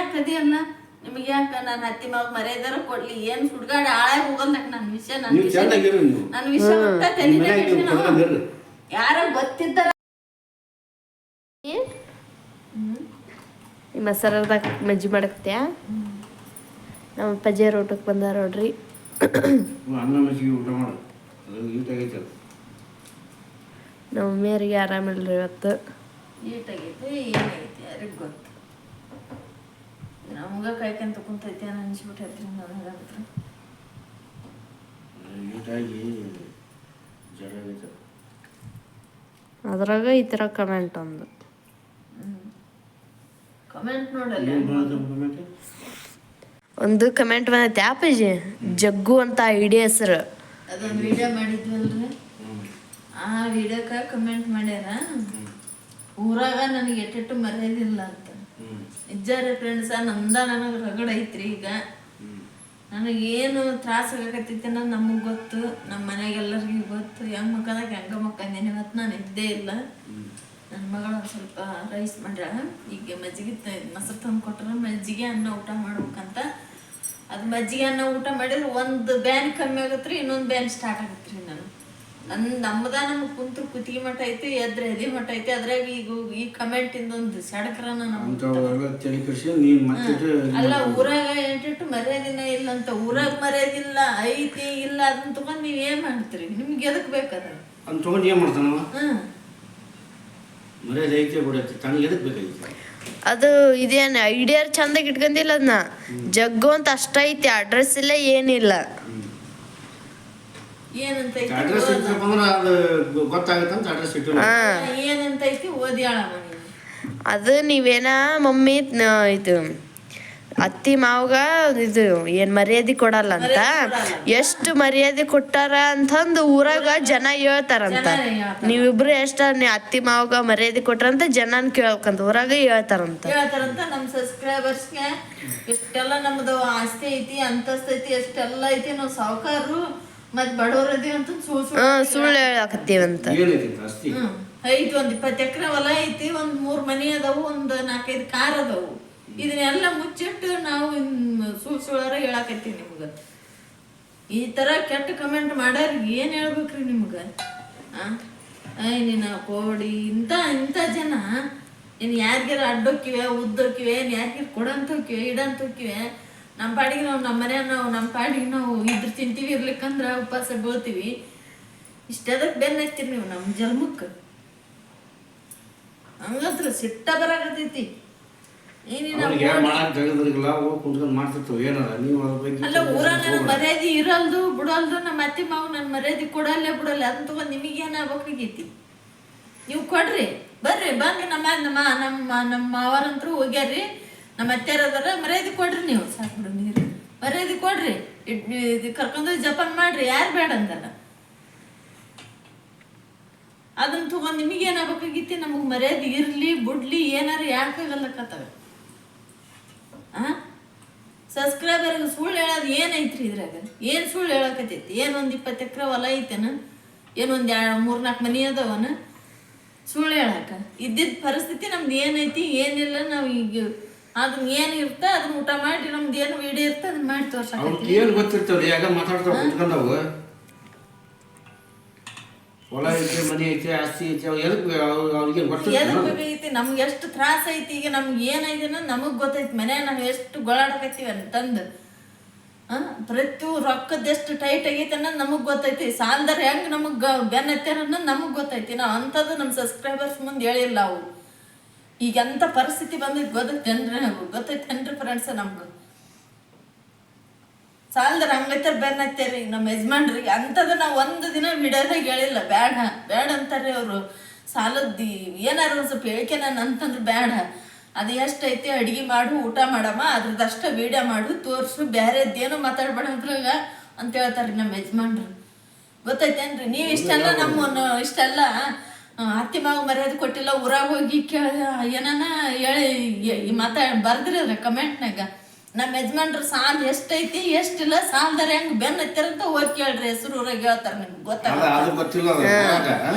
ಯಾಕೆ ಅದಿಯಲ್ಲ ನಿಮಗೆ ಯಾಕೆ ನಾನು ಅತ್ತಿ ಮಾವ ಮರ್ಯಾದಾರ ಕೊಡ್ಲಿ? ಏನ್ ಹುಡ್ಗಾಡಿ ಹಾಳಾಗಿ ಹೋಗಲ್ದಕ್ ನನ್ನ ವಿಷಯ ನನ್ನ ನೀವು ವಿಷಯ ನೀವು. ನನ್ನ ವಿಷಯ ಮನ್ಯಾಗ ನೀವು ಕೆಡ್ಸಿನವ. ಯಾರೋ ಗೊತ್ತಿದ್ದಾರ ಈ ಮಸಾಲದಾಗ ಮಜ್ಜಿ ಮಾಡಕ್ತ್ಯಾ ನಮ್ಮ ಪಜ್ಜೆ ಊಟಕ್ಕೆ ಬಂದಾರ ನೋಡ್ರಿ. ಅನ್ನ ಮಜ್ಜಿಗೆ ಊಟ ಮಾಡು. ಅದು ಈಟಾಗೈತೆ ಅದು. ನಮ್ಮ ಮಮ್ಮಿಯರಿಗೆ ಆರಾಮಿಲ್ರಿ ಇವತ್ತು. ಈಟಾಗೈತಿ ಏನೈತಿ ಯಾರಿಗೆ ಗೊತ್ತು? ನಮ್ಗ ಕಾಯ್ಕೊಂತ ಕುಂತೈತಿ ಅನ್ನೋ ಅನ್ಸ್ಬಿಟ್ಟೈತಿ ನನಗಂತ್ರ ಈಟಾಗಿ ಜಡ ಆಗೈತೆ ಅದು. ಅದ್ರಾಗ ಈ ಥರ ಕಮೆಂಟ್ ಒಂದು. ಕಮೆಂಟ್ ನೋಡಲ್ಲ? ಒಂದು ಕಮೆಂಟ್ ಬಂದೈತೆ ಆಪಜಿ ಜಗ್ಗು ಅಂತ ಐಡಿ ಹೆಸರು. ಅದೊಂದು ವಿಡಿಯೋ ಮಾಡಿದ್ವಲ್ರಿ. ಆ ವಿಡಿಯೋಕ್ಕ ಕಮೆಂಟ್ ಮಾಡ್ಯಾರ. ಊರಾಗ ನನಗೆ ಎಟ್ಟೆಟ್ಟು ಮರ್ಯಾದಿಲ್ಲ ಅಂತ. ನಿಜಾರಿ ಫ್ರೆಂಡ್ಸ ನಂದ ನನಗೆ ರಗಡ ಐತ್ರಿ ಈಗ. ನನಗೇನು ತ್ರಾಸ ಆಗಕತ್ತೈತಿ ಅನ್ನೋದು ನಮಗೆ ಗೊತ್ತು ನಮ್ಮ ಮನೆಗೆಲ್ಲರಿಗೂ ಗೊತ್ತು. ಹೆಂಗ್ ಮಕ್ಕದಾಗ ಹೆಂಗ ಮಕ್ಕಂದೇನೆ ನಾನು ಇದ್ದೇ ಇಲ್ಲ. ನನ್ನ ಮಗಳು ಸ್ವಲ್ಪ ರೈಸ್ ಮಾಡ್ಯಾಳ. ಈಗ ಮಜ್ಜಿಗೆ ಮೊಸರು ತಂದು ಕೊಟ್ರ, ಮಜ್ಜಿಗೆ ಅನ್ನ ಊಟ ಮಾಡ್ಬೇಕಂತ. ಅದು ಮಜ್ಜಿಗೆ ಅನ್ನ ಊಟ ಮಾಡಿದ್ರೆ ಒಂದು ಬ್ಯಾನ್ ಕಮ್ಮಿ ಆಗತ್ರಿ, ಇನ್ನೊಂದು ಬ್ಯಾನ್ ಸ್ಟಾರ್ಟ್ ಆಗತ್ರಿ ನಾನು ನನ್ ನಮ್ದ ನಮ್ ಕುಂತ್ರ ಕುತ್ತಿಗೆ ಮಠ ಐತಿ ಎದ್ರೆ ಎದೆ ಮಠ ಐತಿ. ಅದ್ರಾಗ ಈಗ ಈ ಕಮೆಂಟ್ ಇಂದೊಂದು ಸಡಕ್ರನ ಸಡಕರನ ಅಲ್ಲ ಊರಾಗ ಎಂಟಿಟ್ಟು ಮರ್ಯಾದಿನ ಇಲ್ಲ ಅಂತ ಊರಾಗ ಮರ್ಯಾದಿಲ್ಲ ಐತಿ ಇಲ್ಲ ಅದನ್ನ ತಗೊಂಡ್ ನೀವ್ ಏನ್ ಮಾಡ್ತೀರಿ? ನಿಮ್ಗೆ ಎದಕ್ ಬೇಕದ ಅದನ್ನ ತಗೊಂಡ್ ಏನ್ ಮಾಡ್ತಾನ ಮರ್ಯಾದೆ ಐತೆ ಬಿಡೈತೆ ತನಗೆ ಎದಕ್ ಬೇಕಾಗಿತ್ತು? ಅದು ಇದೇನು ಐಡಿಯಾರ್ ಚಂದಾಗಿ ಇಟ್ಕೊಂಡಿಲ್ಲ ಅದನ್ನ ಜಗ್ಗು ಅಂತ ಅಷ್ಟ ಐತಿ ಅಡ್ರೆಸ್ ಇಲ್ಲ ಏನಿಲ್ಲ. ಏನಂತ ಐತಿ ಅಡ್ರೆಸ್ ಇರ್ತಪ್ಪ ಅಂದ್ರೆ ಅದು ಗೊತ್ತಾಗುತ್ತೆ ಅಂತ ಅಡ್ರೆಸ್ ಇಟ್ಟು ಹಾ. ಏನಂತ ಐತಿ ಓದ್ಯಾಳಮ್ಮ ನೀನು? ಅದು ನೀವೇನ ಮಮ್ಮಿ ನ- ಇದು ಅತ್ತಿ ಮಾವಗ ಇದು ಏನ್ ಮರ್ಯಾದೆ ಕೊಡಲ್ಲ ಅಂತ? ಎಷ್ಟು ಮರ್ಯಾದೆ ಕೊಟ್ಟಾರ ಅಂತಂದು ಊರಾಗ ಜನ ಹೇಳ್ತಾರಂತ. ಜನ ಹೇಳ್ತಾರ. ನೀವಿಬ್ರು ಎಷ್ಟ ನೀ- ಅತ್ತಿ ಮಾವಗ ಮರ್ಯಾದೆ ಕೊಟ್ರಂತ ಜನನ್ ಕೇಳ್ಕಂತ ಊರಾಗ ಹೇಳ್ತಾರಂತ. ಹೇಳ್ತಾರಂತ ನಮ್ಮ ಸಬ್ಸ್ಕ್ರೈಬರ್ಸ್ಗೆ ಎಷ್ಟೆಲ್ಲ ನಮ್ದು ಆಸ್ತಿ ಐತಿ ಅಂತಸ್ತೈತಿ ಎಷ್ಟೆಲ್ಲ ಐತಿ ನಾವು ಸಾವುಕಾರರು ಮತ್ ಬಡವ್ರ ಅದೀವಿ ಅಂತ ಸುಳ್ಳು ಸುಳ್ಳು ಹೇಳಕತ್ತೀವಂತ. ಐತಿ ಒಂದ್ ಇಪ್ಪತ್ತು ಎಕರೆ ಹೊಲ ಐತಿ ಒಂದ್ ಮೂರ್ ಮನಿ ಅದಾವು ಒಂದ್ ನಾಲ್ಕೈದು ಕಾರ್ ಅದಾವು. ಇದನ್ನೆಲ್ಲ ಮುಚ್ಚಿಟ್ಟು ನಾವು ಸುಳ್ಳು ಸುಳ್ ಸುಳ್ಳಾರ ಹೇಳಾಕತ್ತೀವಿ ನಿಮ್ಗ. ಈ ತರ ಕೆಟ್ಟ ಕಮೆಂಟ್ ಮಾಡ್ಯಾರ ಏನ್ ಹೇಳ್ಬೇಕ್ರಿ ನಿಮ್ಗ? ಆ? ಐ ನಿನ್ನ ಕೋಡಿ ಇಂಥ ಇಂಥ ಜನ ಇನ್ ಯಾರಿಗಾರ ಅಡ್ಡೋಕಿವೆ ಉದ್ದೋಕಿವೆ ಏನ್ ಯಾರಿಗಾರ ಇಡಂತ ಇಡಂತೋಕಿವೆ ನಮ್ಮ ಪಾಡಿಗೆ ನಾವು ನಮ್ಮ ಮನೆಯ ನಾವು ನಮ್ಮ ಪಾಡಿಗೆ ನಾವು ಇದ್ರ ತಿಂತೀವಿ ಇರ್ಲಿಕ್ಕಂದ್ರೆ ಉಪವಾಸ ಬೀಳ್ತೀವಿ ಇಷ್ಟದಕ್ಕೆ ಬೆನ್ನ ಹಚ್ಚಿರಿ ನೀವು ನಮ್ಮ ಜನ್ಮಕ್ಕೆ ಹಂಗಂತ್ರ ಸಿಟ್ಟ ಬರಾಕತೈತಿ ಅಲ್ಲ ಊರ ನನ್ನ ಮರ್ಯಾದೆ ಇರಲ್ದು ಬಿಡಲ್ದು ನಮ್ಮ ಅತ್ತೆ ಮಾವು ನನ್ನ ಮರ್ಯಾದೆ ಕೊಡಲ್ಲ ಬಿಡಲ್ಲ ಅದನ್ನ ತಗೊಂಡ್ ನಿಮಗೇನು ಆಗ್ಬೇಕಾಗೈತಿ ನೀವು ಕೊಡ್ರಿ. ಬರ್ರಿ ಬಂದು ನಮ್ಮ ನಮ್ಮ ನಮ್ಮ ನಮ್ಮ ಮಾವರಂತ್ರು ಹೋಗ್ಯಾರ್ರಿ. ನಮ್ಮ ಅತ್ತೆಯರ್ ಅದಾರ ಮರ್ಯಾದೆ ಕೊಡ್ರಿ ನೀವು. ಸಾಕು ಬಿಡು, ನೀರು. ಮರ್ಯಾದೆ ಕೊಡ್ರಿ. ಇದ್- ಕರ್ಕೊಂಡು ಜಪಾನ್ ಮಾಡ್ರಿ, ಯಾರು ಬೇಡ ಅಂದಲ್ಲ. ಅದನ್ನ ತಗೊಂಡು ನಿಮಗೆ ಏನಾಗಬೇಕಾಗಿತ್ತು? ನಮಗೆ ಮರ್ಯಾದೆ ಇರಲಿ, ಬಿಡ್ಲಿ, ಏನಾರ ಕತ್ತವೆ? ಆ? ಸಬ್ಸ್ಕ್ರೈಬರ್ ಸುಳ್ಳು ಹೇಳೋದು ಏನೈತ್ರಿ ಇದ್ರಾಗ? ಏನು ಸುಳ್ಳು ಹೇಳಕತ್ತೈತಿ? ಏನೊಂದು ಇಪ್ಪತ್ತು ಎಕರೆ ಹೊಲ ಐತೇನ? ಏನೊಂದು ಎರಡು ಮೂರು ನಾಲ್ಕು ಮನಿ ಅದಾವನ? ಸುಳ್ಳು ಹೇಳಕ. ಇದ್ದಿದ್ದ ಪರಿಸ್ಥಿತಿ ನಮ್ದು ಏನೈತಿ, ಏನಿಲ್ಲ ನಾವು ಈಗ ಅದನ್ನ ಏನು ಇರುತ್ತೆ ಅದನ್ನ ಊಟ ಮಾಡಿ ನಮ್ದು ಏನು ವಿಡಿಯೋ ಇರುತ್ತೆ ಅದನ್ನ ಮಾಡಿ ಅವ್ರಿಗೆ ಏನು ಗೊತ್ತಿರ್ತಾವ್ರಿ ಯಾಕ ಮಾತಾಡ್ತಾವ ಕುತ್ಕೊಂಡವು ಹೊಲ ಐತೆ ಮನೆ ಐತೆ ಆಸ್ತಿ ಐತೆ ಅವ್ ಎದಕ್ ಅವ್ರಿಗೆ ಎದಕ್ಕೆ ಗೊತ್ತಿರ್ತಾವ ಬೇಕಾಗೈತಿ? ನಮ್ಗೆ ಎಷ್ಟು ತ್ರಾಸ ಐತಿ ಈಗ ನಮ್ಗೆ ಏನೈತಿ ಅನ್ನೋದು ನಮಗ್ ಗೊತ್ತೈತಿ. ಮನ್ಯಾಗ ನಾವು ಎಷ್ಟು ಗೊಳಾಡಕತ್ತೀವಿ ಅಂತಂದು. ಹಾಂ? ಪ್ರತಿ ರೊಕ್ಕದ ಎಷ್ಟು ಟೈಟ್ ಆಗೈತಿ ಅನ್ನೋದು ನಮಗ್ ಗೊತ್ತೈತಿ. ಸಾಲದಾರ ಹೆಂಗ್ ನಮಗ್ ಬೆನ್ನ ಹತ್ತಾರ ಅನ್ನೋದು ನಮಗೆ ಗೊತ್ತೈತಿ. ನಾವು ಅಂಥದ್ದು ನಮ್ಮ ಸಬ್ಸ್ಕ್ರೈಬರ್ಸ್ ಮುಂದೆ ಹೇಳಿಲ್ಲ ಅವು. ಈಗ ಎಂಥ ಪರಿಸ್ಥಿತಿ ಬಂದೈತಿ ಗೊತ್ತೈತೇನ್ರಿ ಗೊತ್ತೈತೇನ್ರಿ ಫ್ರೆಂಡ್ಸ್ ನಮ್ಗೆ. ಸಾಲದ ಹಂಗೈತಾರ ಬೆನ್ನ ರೀ ನಮ್ಮ ಯಜಮಾನ್ರಿ ಅಂಥದ್ದು ನಾವು ಒಂದು ದಿನ ವಿಡಿಯೋದಾಗ ಹೇಳಿಲ್ಲ ಬೇಡ ಬೇಡ ಅಂತಾರೆ ಅವರು. ಸಾಲದ್ದು ಏನಾರು ಒಂದು ಸ್ವಲ್ಪ ನಾನು ಅಂತಂದ್ರೆ ಬೇಡ ಅದು ಎಷ್ಟೈತಿ ಅಡುಗೆ ಮಾಡು, ಊಟ ಮಾಡಮ್ಮ ಅದ್ರದ್ದಷ್ಟೇ ವೀಡಿಯೋ ಮಾಡು, ತೋರ್ಸು ಬೇರೆದ್ದೇನು ಮಾತಾಡ್ಬೇಡ ಅಂದ್ರಾಗ ಅಂತ ಹೇಳ್ತಾರೆ ನಮ್ಮ ಯಜಮಾನ್ರು. ಗೊತ್ತೈತೇನ್ರಿ ನೀವು ಇಷ್ಟೆಲ್ಲ ನಮ್ಮ ಇಷ್ಟೆಲ್ಲ ಅತ್ತಿ ಮಾವ ಮರ್ಯಾದೆ ಕೊಟ್ಟಿಲ್ಲ ಊರಾಗ ಹೋಗಿ ಕೇಳ ಏನಾನ ಹೇಳಿ ಮಾತಾ ಬರ್ದ್ರಿ ಕಮೆಂಟ್ನಾಗ ನಮ್ಮ ಯಜಮಾನ್ರು ಸಾಲ್ ಎಷ್ಟೈತಿ ಎಷ್ಟಿಲ್ಲ ಸಾಲ್ದಾರೆ ಹೆಂಗ್ ಬೆನ್ ತಿರಂತ ಹೋಗಿ ಕೇಳ್ರಿ ಹೆಸರು ಊರಾಗ ಹೇಳ್ತಾರ ನಿಮ್ಗೆ ಗೊತ್ತಾಗ.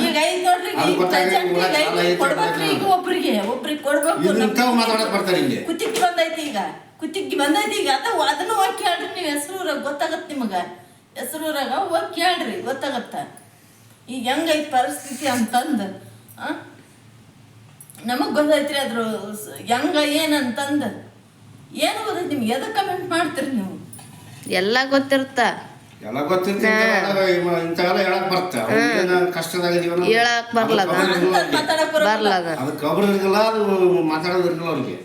ಈಗ ಐದ್ ನೋಡ್ರಿ ಕೊಡ್ಬೇಕ್ರಿ ಈಗ ಒಬ್ರಿಗೆ ಒಬ್ರಿಗೆ ಕೊಡ್ಬೇಕು ಕುತ್ತಿಗೆ ಬಂದೈತಿ ಈಗ ಕುತ್ತಿಗೆ ಬಂದೈತಿ ಈಗ ಅದ ಅದನ್ನ ಹೋಗಿ ಕೇಳ್ರಿ ನೀವು ಹೆಸರು ಊರಾಗ ಗೊತ್ತಾಗತ್ತೆ ನಿಮಗ. ಹೆಸರು ಊರಾಗ ಹೋಗಿ ಕೇಳ್ರಿ ಗೊತ್ತಾಗತ್ತ. ಈಗ ಹೆಂಗೈತಿ ಪರಿಸ್ಥಿತಿ ಅಂತಂದು ಆ? ನಮಗ್ ಗೊತ್ತೈತ್ರಿ ಅದ್ರ ಹೆಂಗ ಏನಂತಂದು. ಏನು ಗೊತ್ತೈತಿ ನಿಮ್ಗೆ? ಎದಕ್ಕೆ ಕಮೆಂಟ್ ಮಾಡ್ತೀರಿ ನೀವು? ಎಲ್ಲ ಗೊತ್ತಿರುತ್ತ ಎಲ್ಲ ಗೊತ್ತಿರ್ತೈತೆ ಇಂಥವೆಲ್ಲ ಹೇಳಕ್ ಬರ್ತ. ಅವ್ರಿಗೇನ ಕಷ್ಟದಾಗ ಇದೀವಲ್ಲ, ಹೇಳಕ್ ಬರ್ಲದ. ಅದು ಖಬರ್ ಇರಲ್ಲ ಅಂತದ್ ಅವ್ರಿಗೆ. ಮಾತಾಡಕ್ ಬರಲ್ಲ ಬರ್ಲದ. ಅದು ಕಬರ್ ಇರಲ್ಲ ಅದು ಮಾತಾಡೋದು ಅವ್ರಿಗೆ.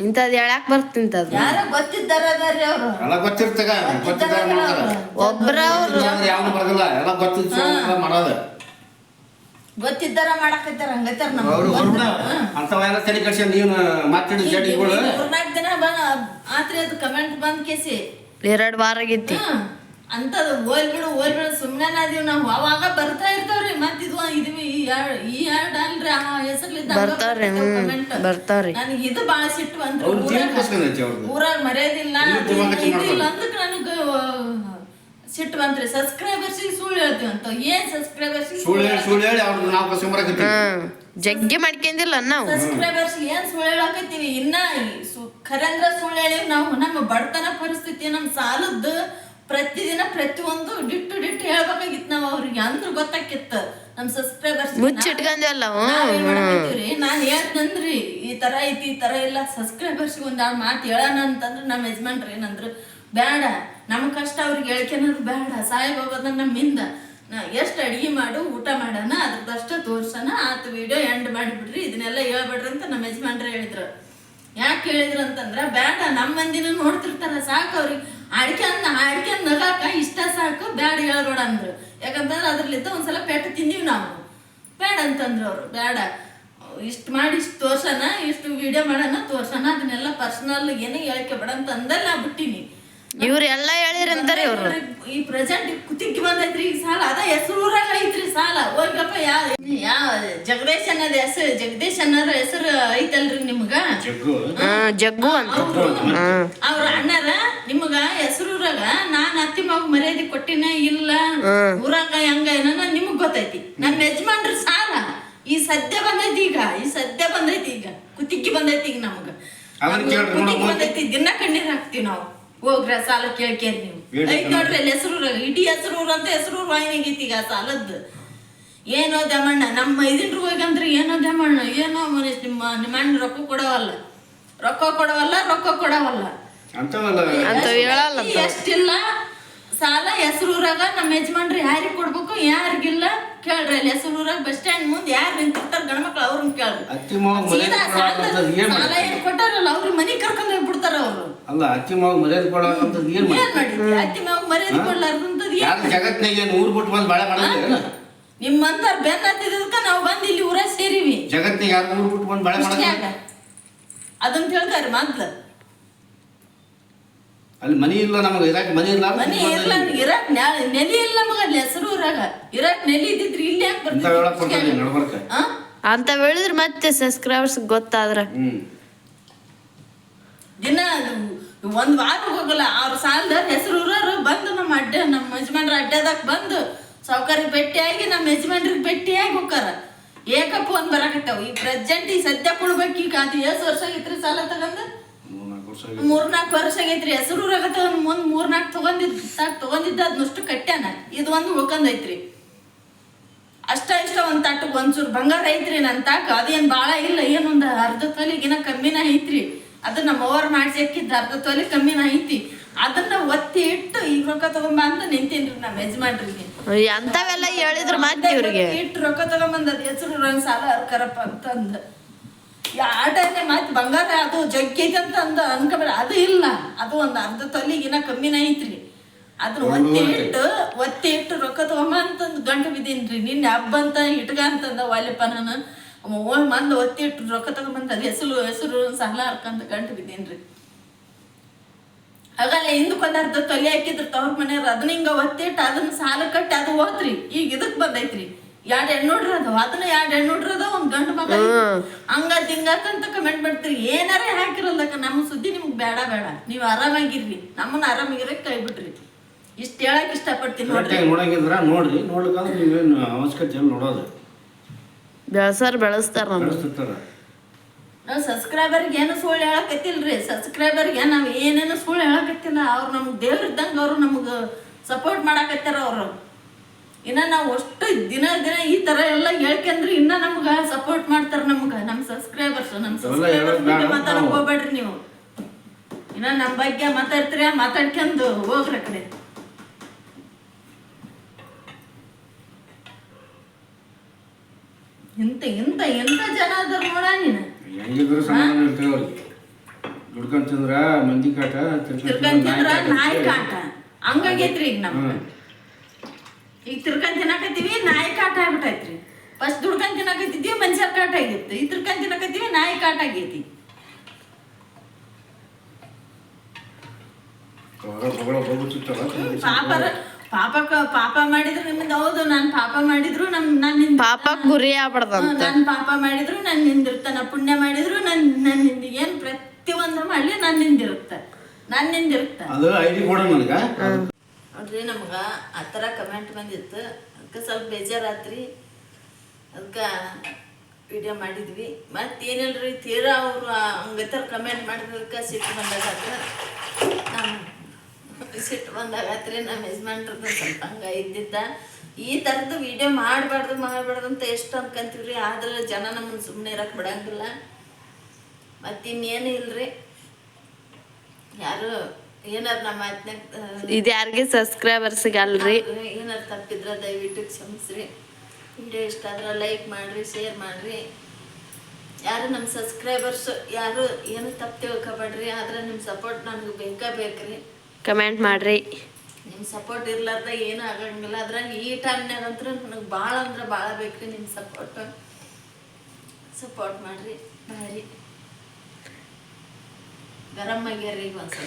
ಇಂಥದ್ ಹೇಳಕ್ ಬರ್ತಿಂತದ್. ಯಾರ ಗೊತ್ತಿದ್ದಾರ ಅದಾರ್ರಿ ಅವ್ರು? ಎಲ್ಲ ಗೊತ್ತಿರ್ತಗ ಗೊತ್ತಿದ್ದಾಗ ಮಾಡ್ತಾರ ಒಬ್ರ ಅವ್ರು? ಯಾವ್ದು ಬರಲ್ಲ ಎಲ್ಲ ಗೊತ್ತಿದ್ದ ಮಾಡೋದು. ಗೊತ್ತಿದ್ದಾರ ಮಾಡಕತ್ತಾರ ನಮ್ಮ ಅವ್ರು ಹೊರಬಿಡ ಅಂತವೆಲ್ಲ ತಲೆ ಕಡ್ಸಿ ನೀವು ಮಾತಾಡಿದ ಜಡಿಗಳು ಮೂರ್ನಾಲ್ಕು ದಿನ ಬ ಆತ್ರಿ ಅದು ಕಮೆಂಟ್ ಬಂದ್ ಕೇಸಿ. ಎರಡ್ ವಾರ ಆಗೈತಿ. ಅಂತದ್ ಓಲ್ ಸುಮ್ಮನೆ ಓಲ್ ಬಿಡು ಸುಮ್ನೆ ಅದೀವಿ ನಾವು. ಅವಾಗ ಬರ್ತಾ ಇರ್ತಾವ್ರಿ ಮತ್ ಇದು ಇದು ಈ ಎರಡು ಈ ಎರಡು ಅಲ್ರಿ ಆ ಹೆಸರ್ಲಿದ್ದ ಬರ್ತಾರೆ ಬರ್ತಾರೆ. ನನಗೆ ಇದು ಭಾಳ ಸಿಟ್ಟು ಅಂದ್ರೆ ಅವ್ರು ಊರಾಗ. ಮರ್ಯಾದಿಲ್ಲ ಇಲ್ಲಿ ಅಂದ್ರೆ ನನಗೆ ಸಿಟ್ಟು ಬಂತ್ರಿ. ಸಬ್ಸ್ಕ್ರೈಬರ್ಸಿಗೆ ಸುಳ್ಳು ಹೇಳ್ತೀವಿ ಅಂತ. ಏನ್ ಸಬ್ಸ್ಕ್ರೈಬರ್ಸ್ ಸುಳ್ಳು ಹೇಳಿ ಸುಳ್ಳು ಹೇಳಿ ಅವ್ರದ್ದು ನಾವು ಕಸ್ಕೊಂಬರಕತ್ತೀವಿ ಹ್ಮ್ ಜಗ್ಗಿ ಮಾಡ್ಕೊಂಡಿಲ್ಲ ನಾವು. ಸಬ್ಸ್ಕ್ರೈಬರ್ಸ್ ಏನ್ ಸುಳ್ಳು ಹೇಳಕತ್ತೀವಿ ಇನ್ನ ಖರೇಂದ್ರ ಸು- ಖರೆ ಅಂದ್ರ ಸುಳ್ಳು ಹೇಳಿ ನಾವು. ನಮ್ಮ ಬಡತನ ಪರಿಸ್ಥಿತಿ ನಮ್ ಸಾಲದ್ದು ಪ್ರತಿದಿನ ಪ್ರತಿಯೊಂದು ಡಿಟ್ಟು ಡಿಟ್ಟು ಹೇಳ್ಬೇಕಾಗಿತ್ತು ನಾವು ಅವ್ರಿಗೆ. ಅಂದ್ರ ಗೊತ್ತಾಕಿತ್ತು ನಮ್ ಸಬ್ಸ್ಕ್ರೈಬರ್ಸ್ ಮುಚ್ಚಿಟ್ಕೊಂಡ್ವಲ್ಲ ನಾನು ಹೇಳ್ತಂದ್ರಿ ಈ ತರ ಐತಿ ಈ ತರ ಇಲ್ಲ. ಸಬ್ಸ್ಕ್ರೈಬರ್ಸ್ ಒಂದ್ ಆ ಮಾತು ಹೇಳೋಣ ಅಂತಂದ್ರೆ ನಮ್ಮ ಯಜಮಾನ್ರಿ ಏನಂದ್ರು ಬೇಡ ನಮ್ ಕಷ್ಟ ಅವ್ರಿಗೆ ಹೇಳ್ಕೆನದು ಬೇಡ ಸಾಯಿಬಾಬದ ನಮ್ಮಿಂದ ನಾ ಎಷ್ಟು ಅಡಿಗೆ ಮಾಡು ಊಟ ಮಾಡೋಣ ಅದ್ರದಷ್ಟ ತೋರ್ಸೋಣ. ಆತ ವಿಡಿಯೋ ಎಂಡ್ ಮಾಡಿಬಿಡ್ರಿ. ಇದನ್ನೆಲ್ಲ ಹೇಳ್ಬೇಡ್ರಿ ಅಂತ ನಮ್ಮ ಯಜಮಾನ್ರ ಹೇಳಿದ್ರು. ಯಾಕೆ ಹೇಳಿದ್ರು ಅಂತಂದ್ರ ಬೇಡ ನಮ್ಮ ಮಂದಿನ ನೋಡ್ತಿರ್ತಾರ. ಸಾಕು ಅವ್ರಿಗೆ. ಅಡಿಕೆ ಅಂದ ಅಡಿಕೆ ನಗಾಕ ಇಷ್ಟ ಸಾಕು ಬ್ಯಾಡ ಹೇಳ್ಬೇಡ ಅಂದ್ರು. ಯಾಕಂತಂದ್ರೆ ಅದ್ರಲ್ಲಿದ್ದ ಒಂದ್ಸಲ ಪೆಟ್ಟು ತಿಂದೀವಿ ನಾವು. ಬೇಡ ಅಂತಂದ್ರು ಅವರು ಬೇಡ. ಇಷ್ಟು ಮಾಡಿ ಇಷ್ಟು ತೋರ್ಸೋಣ ಇಷ್ಟು ವಿಡಿಯೋ ಮಾಡೋಣ ತೋರ್ಸೋಣ ಅದನ್ನೆಲ್ಲ ಪರ್ಸನಲ್ ಏನೇ ಹೇಳಕ್ಕೆ ಬೇಡ ಅಂತ ಅಂದಲ್ಲ ನಾ ಬಿಟ್ಟಿನಿ. ಇವ್ರೆಲ್ಲ ಹೇಳಿರಂತಾರೆ ಹೇಳಿರಂತಾರ ಇವ್ರು. ಈ ಪ್ರೆಸೆಂಟ್ ಕುತಿಕ್ಕಿ ಬಂದೈತ್ರಿ ಈಗ ಸಾಲ ಅದ ಹೆಸರು ಊರಾಗ ಐತ್ರಿ ಸಾಲ. ಹೋಗಪ್ಪ ಯಾವ ಯಾವ ಜಗದೀಶ್ ಅನ್ನೋದ್ ಹೆಸರು ಜಗದೀಶ್ ಅನ್ನೋರ ಹೆಸರು ಐತಲ್ರಿ ನಿಮ್ಗ? ಜಗ್ಗು. ಅಂತ. ಅವ್ರ ಅಣ್ಣರ ನಿಮಗ ಹೆಸರೂರಾಗ ನಾನ್ ಅತ್ತಿ ಮಗ ಮರ್ಯಾದೆ ಕೊಟ್ಟಿನ ಇಲ್ಲ ಊರಾಗ ಹೆಂಗ ಏನೋ ನಿಮಗ್ ಗೊತ್ತೈತಿ. ನಮ್ಮ ಯಜಮಾನ್ರ ಸಾಲ ಈ ಸದ್ಯ ಬಂದೈತಿ ಈಗ ಈ ಸದ್ಯ ಬಂದೈತಿ ಈಗ. ಕುತಿಕ್ಕಿ ಬಂದೈತಿ ಈಗ ನಮಗ. ಕುತ್ತಿಗೆ ಬಂದೈತಿ ದಿನ ಕಣ್ಣೀರ್ ಹಾಕ್ತಿವಿ ನಾವು. ಹೋಗ್ರ ಸಾಲ ಕೇಳ್ಕೇರಿ ನೀವು. ಐತ್ ನೋಡ್ರಿ ಅಲ್ಲಿ ಹೆಸರೂರಾಗ ಇಡೀ ಹೆಸರೂರು ಅಂತ ಹೆಸರೂರು ವಾಯಿನಾಗೈತಿ ಈಗ ಸಾಲದ್ದು. ಏನೋ ದಮಣ್ಣ ನಮ್ಮ ಇದನ್ ಹೋಗಂದ್ರೆ ಏನೋ ದಮಣ್ಣ ಏನೋ ಮನುಷ್ಯ ನಿಮ್ಮ ನಿಮ್ಮ ಅಣ್ಣ ರೊಕ್ಕ ಕೊಡವಲ್ಲ. ರೊಕ್ಕ ಕೊಡವಲ್ಲ ರೊಕ್ಕ ಕೊಡವಲ್ಲ. ಅಂತವಲ್ಲ. ಅಂತವ್ ಹೇಳಲ್ಲ ಎಷ್ಟಿಲ್ಲ? ಸಾಲ ಹೆಸರೂರಾಗ ನಮ್ಮ ಯಜಮಾನ್ರು ಯಾರಿಗೆ ಕೊಡ್ಬೇಕು ಯಾರಿಗಿಲ್ಲ ಕೇಳ್ರಿ ಅಲ್ಲಿ ಹೆಸರೂರಾಗ ಬಸ್ ಸ್ಟ್ಯಾಂಡ್ ಮುಂದೆ ಯಾರು ನಿಂತಿರ್ತಾರ ಗಣಮಕ್ಳು ಅವ್ರನ್ನ ಕೇಳ್ರಿ. ಅತ್ತಿ ಮಾವ ಮರ್ಯಾದೆ ಸೀದಾ ಕೊಡೋದಂತದ್ದು ಸಾಲ ಏನ್ ಸಾಲ ಮಾಡ್ತಾರೆ? ಏನ್ ಕೊಟ್ಟಾರಲ್ಲ ಅವ್ರ ಮನಿ ಕರ್ಕೊಂಡು ಹೋಗ್ಬಿಡ್ತಾರ ಅವ್ರು. ಅಲ್ಲ ಅತ್ತಿ ಮಾವ ಮರ್ಯಾದೆ ಕೊಡೋದಂತದ್ದು ಏನ್ ಏನ್ ಮಾಡ್ತಾರೆ? ಮಾಡಿದ್ರಿ? ಅತ್ತಿ ಮಾವ ಮರ್ಯಾದೆ ಕೊಡ್ಲಾರ್ದಂತದ್ ಏನ್ ಯಾರು ಜಗತ್ನಾಗ ಏನು ಊರ್ ಬಿಟ್ಟು ಬಂದ್ ಬಾಳೆ ಮಾಡೋದು ನಿಮ್ಮಂತಾರ ಬೆನ್ನ ಹತ್ತಿದಕ್ಕ ನಾವು ಬಂದ್ ಇಲ್ಲಿ ಊರ ಸೇರಿವಿ. ಜಗತ್ನಾಗ ಯಾರು ಊರ್ ಬಿಟ್ಟು ಬಂದ್ ಬಾಳೆ ಮಾಡೋದು ಇಷ್ಟ್ಯಾಗ? ಅದಂತ ಹೇಳ್ತಾರೆ ಮೊದ್ಲು. ಅಲ್ಲಿ ಮನಿ ಇಲ್ಲ ನಮಗೆ ಇರಾಕ್ ಮನಿ ಇಲ್ಲ ಮನಿ ಇಲ್ಲ ಇರಾಕ್ ನೆಲೆ ಇಲ್ಲ ನಮಗ ಅಲ್ಲಿ ಹೆಸರು ಊರಾಗ ಇರಾಕ್ ನೆಲೆ ಇದ್ದಿದ್ರಿ ಇಲ್ಲಿ ಯಾಕೆ ಅಂತ ಹೇಳಕ್ ಬರ್ತಾರೆ ನಡ್ಬರ್ಕ. ಆ? ಅಂತ ಹೇಳಿದ್ರೆ ಮತ್ತೆ ಸಬ್ಸ್ಕ್ರೈಬರ್ಸ್ ಗೊತ್ತಾದ್ರ. ಹ್ಮ್. ದಿನ ಒಂದ್ ವಾರ ಹೋಗಲ್ಲ ಅವ್ರ ಸಾಲದ ಹೆಸರು ಊರವ್ರು ಬಂದು ನಮ್ಮ ಅಡ್ಡ ನಮ್ಮ ಯಜಮಾನ್ರ ಅಡ್ಡದಾಗ ಬಂದು ಸೌಕರ್ಯ ಭೇಟಿಯಾಗಿ ನಮ್ಮ ಯಜಮಾನ್ರಿಗೆ ಭೇಟಿಯಾಗಿ ಹೋಗಾರ ಏಕಪ್ಪ ಒಂದ್ ಬರಾಕತ್ತಾವ. ಈ ಪ್ರೆಸೆಂಟ್ ಈ ಸದ್ಯ ಕೊಡ್ಬೇಕು ಈಗ ಅದು ಎಷ್ಟು ವರ್ಷ ಆಗೈತ್ರಿ ಸಾಲ ತಗೊಂಡು ಮೂರ್ನಾಲ್ಕು ವರ್ಷ ವರ್ಷ ಆಗೈತ್ರಿ. ಹೆಸರು ರಗತ ಒಂದ್ ಮುಂದ್ ಮೂರ್ನಾಲ್ಕು ತಗೊಂಡಿದ್ ಸಾಕ್ ತಗೊಂಡಿದ್ದ ಅದ್ನಷ್ಟು ಕಟ್ಯಾನ. ಇದು ಒಂದು ಉಳ್ಕೊಂಡೈತ್ರಿ ಅಷ್ಟ ಇಷ್ಟ ಒಂದ್ ತಾಟಕ್ ಒಂಚೂರು ಬಂಗಾರ ಐತ್ರಿ ನನ್ ತಾಕ. ಅದೇನ್ ಬಾಳ ಇಲ್ಲ. ಏನೊಂದ್ ಅರ್ಧ ತೊಲಿಗಿನ ಕಮ್ಮಿನ ಐತ್ರಿ. ಅದನ್ನ ನಮ್ಮ ಅವ್ರ ಮಾಡ್ಸಿ ಹಾಕಿದ್ದ ಅರ್ಧ ತೊಲಿ ಕಮ್ಮಿನ ಐತಿ. ಅದನ್ನ ಒತ್ತಿ ಇಟ್ಟು ಈಗ ರೊಕ್ಕ ತಗೊಂಬ ಅಂತ ನಿಂತೇನ್ರಿ ನಮ್ಮ ಯಜಮಾನ್ರಿಗೆ. ಅಂತವೆಲ್ಲ ಹೇಳಿದ್ರ ಮತ್ತೆ ಇವ್ರಿಗೆ. ಇಟ್ಟು ರೊಕ್ಕ ತಗೊಂಬಂದ ಅದ್ ಹೆಸರು ರಂಗ್ ಸಾಲ ಅರ್ಕರಪ್ಪ ಅಂತಂದ. ಆ ಟೈಮ್ನಾಗ ಮತ್ತೆ ಬಂಗಾರ ಅದು ಜಗ್ಗಿ ಅಂತ ಅಂದ ಅನ್ಕೋಬೇಡ. ಅದು ಇಲ್ಲ. ಅದು ಒಂದ್ ಅರ್ಧ ತೊಲಿಗಿನ ಕಮ್ಮಿನ ಐತ್ರಿ. ಅದ್ರ ಒತ್ತಿ ಇಟ್ಟು ಒತ್ತಿ ಇಟ್ಟು ರೊಕ್ಕ ತಗೊಂಬ ಅಂತಂದು ಗಂಟು ಬಿದ್ದೀನ್ರಿ ನಿನ್ನೆ ಹಬ್ಬ ಅಂತ ಇಟ್ಗ ಅಂತಂದ ಅಂದ ನಾನು. ಮಂದ್ ಒತ್ತಿ ಇಟ್ಟು ರೊಕ್ಕ ತಗೊಂಬಂತ ಅದು ಹೆಸರು ಹೆಸರು ಸಾಲ ಹರ್ಕಂತ ಗಂಟು ಬಿದ್ದೀನ್ರಿ ಆಗಲ್ಲ ಹಿಂದಕ್ಕೊಂದು ಅರ್ಧ ತೊಲೆ ಹಾಕಿದ್ರು ತವ್ರ ಮನೆಯವ್ರು. ಅದನ್ನ ಹಿಂಗ ಒತ್ತಿಟ್ಟು ಅದನ್ನ ಸಾಲ ಕಟ್ಟಿ ಅದು ಹೋತ್ರಿ. ಈಗ ಇದಕ್ ಬಂದೈತ್ರಿ. ಎರಡ್ ಹೆಣ್ಣುಡ್ರ ಅದಾವ ಅದನ್ನ ಎರಡ್ ಹೆಣ್ಣುಡ್ರ ಅದಾವ ಒಂದ್ ಗಂಡು ಮಗ. ಹಂಗ ಅಂತ ಕಮೆಂಟ್ ಮಾಡ್ತೀರಿ. ಏನಾರ ಹಾಕಿರಲ್ಲಕ್ಕ ನಮ್ಮ ಸುದ್ದಿ ನಿಮ್ಗೆ ಬೇಡ ಬೇಡ. ನೀವು ಆರಾಮಾಗಿರ್ರಿ. ನಮ್ಮನ್ನ ಆರಾಮಾಗಿರಕ್ಕೆ ಕೈ ಬಿಟ್ರಿ. ಇಷ್ಟು ಹೇಳಕ್ ಇಷ್ಟಪಡ್ತೀನಿ ನೋಡ್ರಿ. ನೋಡಂಗಿದ್ರ ನೋಡ್ರಿ. ನೋಡ್ಲಿಕ್ಕಂದ್ರೆ ನೀವೇನು ಅವಶ್ಯಕತೆ ಇಲ್ಲ ನೋಡೋದು. ಬೆಳ್ಸಾರ್ ಬೆಳೆಸ್ತಾರ ನಮ್ಮ ಬೆಳೆಸ್ತಿರ್ತಾರ. ನಾವು ಸಬ್ಸ್ಕ್ರೈಬರ್ಗೆ ಏನು ಸುಳ್ಳು ಹೇಳಕತ್ತಿಲ್ರಿ. ಸಬ್ಸ್ಕ್ರೈಬರ್ಗೆ ನಾವು ಏನೇನು ಸುಳ್ಳು ಹೇಳಕತ್ತಿಲ್ಲ. ಅವ್ರು ನಮ್ಗೆ ದೇವ್ರ ಇದ್ದಂಗೆ ಅವರು ನಮ್ಗೆ ಸಪೋರ್ಟ್ ಮಾಡಕತ್ತಾರ ಅವರು. ಇನ್ನ ನಾವು ಅಷ್ಟು ದಿನ ದಿನ ಈ ತರ ಎಲ್ಲ ಹೇಳ್ಕೆಂದ್ರೆ ಇನ್ನ ನಮ್ಗೆ ಸಪೋರ್ಟ್ ಮಾಡ್ತಾರೆ ನಮ್ಗೆ ನಮ್ಮ ಸಬ್ಸ್ಕ್ರೈಬರ್ಸ್ ನಮ್ಮ ಸಬ್ಸ್ಕ್ರೈಬರ್ಸ್ ಮಾತಾಡಕ್. ಹೋಗ್ಬೇಡ್ರಿ ನೀವು. ಇನ್ನ ನಮ್ಮ ಬಗ್ಗೆ ಮಾತಾಡ್ತೀರ? ಮಾತಾಡ್ಕೊಂಡು ಹೋಗ್ರಿ ಕಡೆ. ಇಂತ ಇಂತ ಎಂತ ಜನ ಅದಾರ ನೋಡ ನೀನು? ಹೆಂಗಿದ್ರು ಸಮಾಧಾನ ಇರ್ತೇವೆ ಅವ್ರಿಗೆ ದುಡ್ಕೊಂಡ್ ತಿಂದ್ರ ಮಂದಿ ಕಾಟ ತಿರ್ಕೊಂಡ್ ತಿಂದ್ರ ತಿರ್ಕಂತಿದ್ರ ನಾಯಿ ಕಾಟ ಹಂಗಾಗೈತ್ರಿ ಈಗ ನಮ್ಗೆ. ಈಗ ತಿರ್ಕೊಂಡ್ ತಿನ್ನಕತ್ತೀವಿ ನಾಯಿ ಕಾಟ ಆಗ್ಬಿಟ್ಟೈತ್ರಿ ಫಸ್ಟ್ ದುಡ್ಕೊಂಡ್ ತಿನ್ನಕತ್ತಿದ್ವಿ ಮನುಷ್ಯರ ಕಾಟ ಆಗಿತ್ತು. ಈಗ ತಿರ್ಕೊಂಡ್ ತಿನ್ನಕತ್ತೀವಿ ನಾಯಿ ಕಾಟ ಆಗೈತಿ. ಪಾಪರ ಪಾಪಕ್ಕ ಪಾಪ ಮಾಡಿದ್ರು ನಿಮ್ಮಿಂದ ಹೌದು ನಾನು ಪಾಪ ಮಾಡಿದ್ರು ನಮ್ ನನ್ನ ಪಾಪ ಗುರಿ ಆಗ್ಬಾರ್ದಂತ ನಾನು ಪಾಪ ಮಾಡಿದ್ರು ನಾನು ನಿಂದಿರ್ತಾನ ಪುಣ್ಯ ಮಾಡಿದ್ರು ನನ್ ನನ್ನಿಂದ ಏನ್ ಪ್ರತಿಯೊಂದು ಮಾಡಲಿ ನನ್ನಿಂದಿರುತ್ತ ನನ್ನಿಂದಿರುತ್ತ ಅದು ಐ ಡಿ ಕೊಡ ನನಗ. ನೋಡ್ರಿ ನಮ್ಗೆ ಆ ಥರ ಕಮೆಂಟ್ ಬಂದಿತ್ತು. ಅದಕ್ಕೆ ಸ್ವಲ್ಪ ಬೇಜಾರಾತ್ರಿ. ಅದಕ್ಕೆ ವಿಡಿಯೋ ಮಾಡಿದ್ವಿ. ಮತ್ತೇನಿಲ್ರಿ ತೀರಾ ಅವರು ಹಂಗತ್ತರ ಕಮೆಂಟ್ ಮಾಡಿದಕ್ಕೆ ಸಿಟ್ಟು ನಮ್ಮ ಸಿಟ್ಟು ಬಂದಾಗತ್ರಿ ನಮ್ಮ ಯಜಮಾನ್ರದ್ದು ಸ್ವಲ್ಪ ಹಂಗೆ ಇದ್ದಿದ್ದ. ಈ ಥರದ್ದು ವಿಡಿಯೋ ಮಾಡಬಾರ್ದು ಮಾಡಬಾರ್ದು ಅಂತ ಎಷ್ಟು ಅನ್ಕೊಂತೀವ್ರಿ. ಆದ್ರೆ ಜನ ನಮ್ಮನ್ನು ಸುಮ್ಮನೆ ಇರಕ್ಕೆ ಬಿಡಂಗಿಲ್ಲ. ಮತ್ತಿನ್ನೇನು ಇಲ್ಲರಿ ಯಾರು ಏನಾರು ನಮ್ಮ ಇದು ಯಾರಿಗೆ ಸಬ್ಸ್ಕ್ರೈಬರ್ಸ್ಗೆ ಅಲ್ರಿ ಏನಾರು ತಪ್ಪಿದ್ರೆ ದಯವಿಟ್ಟು ಕ್ಷಮಿಸ್ರಿ. ವಿಡಿಯೋ ಇಷ್ಟ ಆದ್ರೆ ಲೈಕ್ ಮಾಡಿರಿ ಶೇರ್ ಮಾಡಿರಿ. ಯಾರು ನಮ್ಮ ಸಬ್ಸ್ಕ್ರೈಬರ್ಸ್ ಯಾರು ಏನು ತಪ್ಪು ತಿಳ್ಕೊಬೇಡ್ರಿ ಆದ್ರೆ ನಿಮ್ಮ ಸಪೋರ್ಟ್ ನಮ್ಗೆ ಬೇಕೇ ಬೇಕ್ರಿ. ಕಮೆಂಟ್ ಮಾಡ್ರಿ. ನಿಮ್ಮ ಸಪೋರ್ಟ್ ಇರ್ಲಾರ್ದ ಏನೂ ಆಗಂಗಿಲ್ಲ ಅದ್ರಾಗ ಈ ಟೈಮ್ ನಂತರ ನನಗೆ ಭಾಳ ಅಂದ್ರೆ ಭಾಳ ಬೇಕ್ರಿ ನಿಮ್ಮ ಸಪೋರ್ಟ್ ಸಪೋರ್ಟ್ ಮಾಡಿರಿ ಬಾರಿ. ಗರಂ ಆಗ್ಯಾರ ಈಗ ಒಂದ್ಸಲ